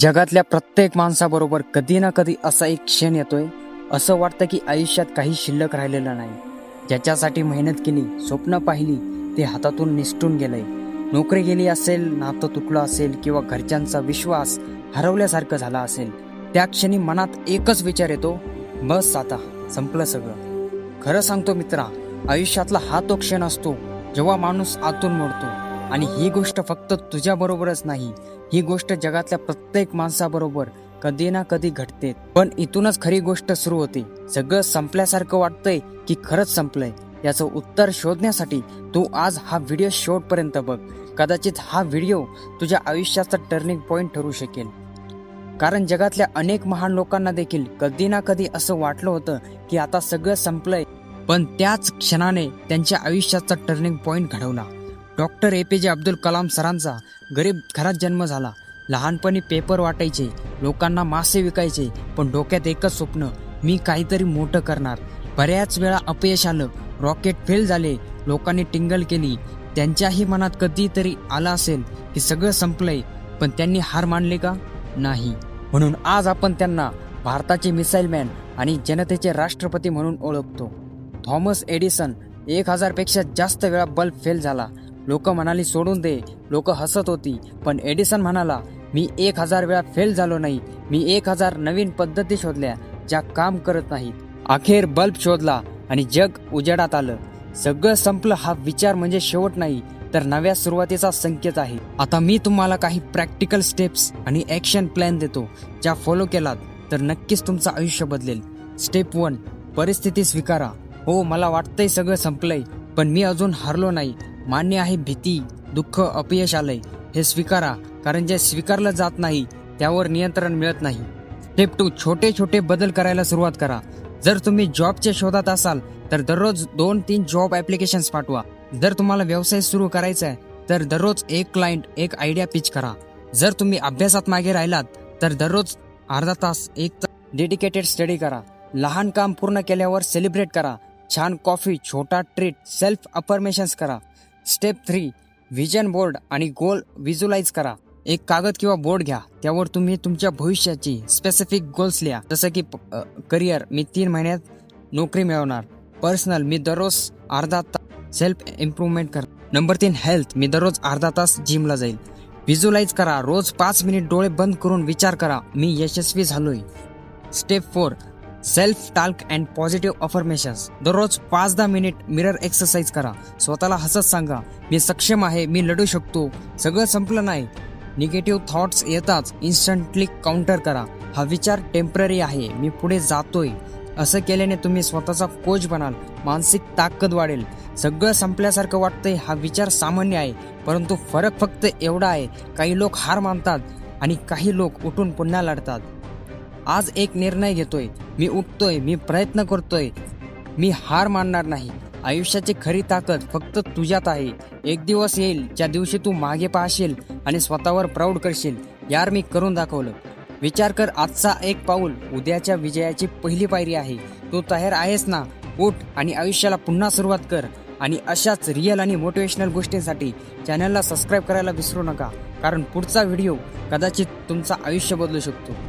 जगातल्या प्रत्येक माणसाबरोबर कधी ना कधी असा एक क्षण येतोय असं वाटतं की आयुष्यात काही शिल्लक राहिलेलं नाही. ज्याच्यासाठी मेहनत केली स्वप्न पाहिली ते हातातून निसटून गेलंय. नोकरी गेली असेल नातं तुटलं असेल किंवा घरच्यांचा विश्वास हरवल्यासारखं झाला असेल त्या क्षणी मनात एकच विचार येतो बस आता संपलं सगळं. खरं सांगतो मित्रा आयुष्यातला हा तो क्षण असतो जेव्हा माणूस आतून मोडतो. आणि ही गोष्ट फक्त तुझ्याबरोबरच नाही. ही गोष्ट जगातल्या प्रत्येक माणसाबरोबर कधी ना कधी घडते. पण इथूनच खरी गोष्ट सुरू होते. सगळं संपल्यासारखं वाटतंय की खरंच संपलंय. याचं उत्तर शोधण्यासाठी तू आज हा व्हिडिओ शेवटपर्यंत बघ. कदाचित हा व्हिडिओ तुझ्या आयुष्याचा टर्निंग पॉईंट ठरू शकेल. कारण जगातल्या अनेक महान लोकांना देखील कधी ना कधी असं वाटलं होतं की आता सगळं संपलंय. पण त्याच क्षणाने त्यांच्या आयुष्याचा टर्निंग पॉईंट घडवला. Doctor A P J Abdul Kalam सरांचा गरीब घरात जन्म झाला. लहानपणी पेपर वाटायचे लोकांना मासे विकायचे पण डोक्यात एकच स्वप्न मी काहीतरी मोठं करणार. बऱ्याच वेळा अपयश आलं रॉकेट फेल झाले लोकांनी टिंगल केली. त्यांच्याही मनात कधीतरी आलं असेल की सगळं संपलंय पण त्यांनी हार मानले का? नाही. म्हणून आज आपण त्यांना भारताचे मिसाईल मॅन आणि जनतेचे राष्ट्रपती म्हणून ओळखतो. थॉमस एडिसन एक हजारपेक्षा जास्त वेळा बल्ब फेल झाला. लोक म्हणाली सोडून दे. लोक हसत होती. पण एडिसन म्हणाला मी एक हजार वेळा फेल झालो नाही. मी एक हजार नवीन पद्धती शोधल्या ज्या काम करत नाहीत. अखेर बल्ब शोधला आणि जग उजेडात आलं. सगळं संपलं हा विचार म्हणजे शेवट नाही तर नव्या सुरुवातीचा संकेत आहे. आता मी तुम्हाला काही प्रॅक्टिकल स्टेप्स आणि ॲक्शन प्लॅन देतो ज्या फॉलो केलात तर नक्कीच तुमचं आयुष्य बदलेल. स्टेप वन परिस्थिती स्वीकारा. हो मला वाटतंय सगळं संपलंय पण मी अजून हरलो नाही. मान्य आहे भीती दुःख अपयश आलंय. हे स्वीकारा कारण जे स्वीकारलं जात नाही त्यावर नियंत्रण मिळत नाही. स्टेप टू छोटे छोटे बदल करायला सुरुवात करा. जर तुम्ही जॉबच्या शोधात असाल तर दररोज दोन तीन जॉब ॲप्लिकेशन्स पाठवा. जर तुम्हाला व्यवसाय सुरू करायचा आहे तर दररोज एक क्लायंट एक आयडिया पिच करा. जर तुम्ही अभ्यासात मागे राहिलात तर दररोज अर्धा तास एक डेडिकेटेड स्टडी करा. लहान काम पूर्ण केल्यावर सेलिब्रेट करा. छान कॉफी छोटा ट्रीट सेल्फ अफर्मेशन्स करा. स्टेप थ्री व्हिजन बोर्ड आणि गोल व्हिज्युलाइज करा. एक कागद किंवा बोर्ड घ्या. त्यावर तुम्ही तुमच्या भविष्याची स्पेसिफिक गोल्स लिहा. जसं की करिअर मी तीन महिन्यात नोकरी मिळवणार. पर्सनल मी दररोज अर्धा तास सेल्फ इम्प्रूव्हमेंट कर. नंबर तीन हेल्थ मी दररोज अर्धा तास जिमला जाईल. व्हिज्युलाइज करा. रोज पाच मिनिट डोळे बंद करून विचार करा. मी यशस्वी झालोय. Step four self talk and positive affirmations दररोज पाच दहा मिनिट मिरर एक्सरसाइज करा. स्वतःला हसत सांगा. मी सक्षम आहे मी लढू शकतो. सगळं संपलं नाही. निगेटिव्ह थॉट्स येताच इन्स्टंटली काउंटर करा. हा विचार टेंपररी आहे. मी पुढे जातोय. असं केल्याने तुम्ही स्वतःचा कोच बनाल. मानसिक ताकद वाढेल. सगळं संपल्यासारखं वाटतंय. हा विचार सामान्य आहे. परंतु फरक फक्त एवढा आहे. काही लोक हार मानतात आणि काही लोक उठून पुन्हा लढतात. आज एक निर्णय घेतोय. मी उठतोय मी प्रयत्न करतोय. मी हार मानणार नाही. आयुष्याची खरी ताकद फक्त तुझ्यात आहे. एक दिवस येईल ज्या दिवशी तू मागे पाहशील आणि स्वतःवर प्राऊड करशील यार मी करून दाखवलं. विचार कर आजचा एक पाऊल उद्याच्या विजयाची पहिली पायरी आहे. तू तयार आहेस ना? उठ आणि आयुष्याला पुन्हा सुरुवात कर. आणि अशाच रिअल आणि मोटिवेशनल गोष्टींसाठी चॅनलला सबस्क्राईब करायला विसरू नका. कारण पुढचा व्हिडिओ कदाचित तुमचं आयुष्य बदलू शकतो.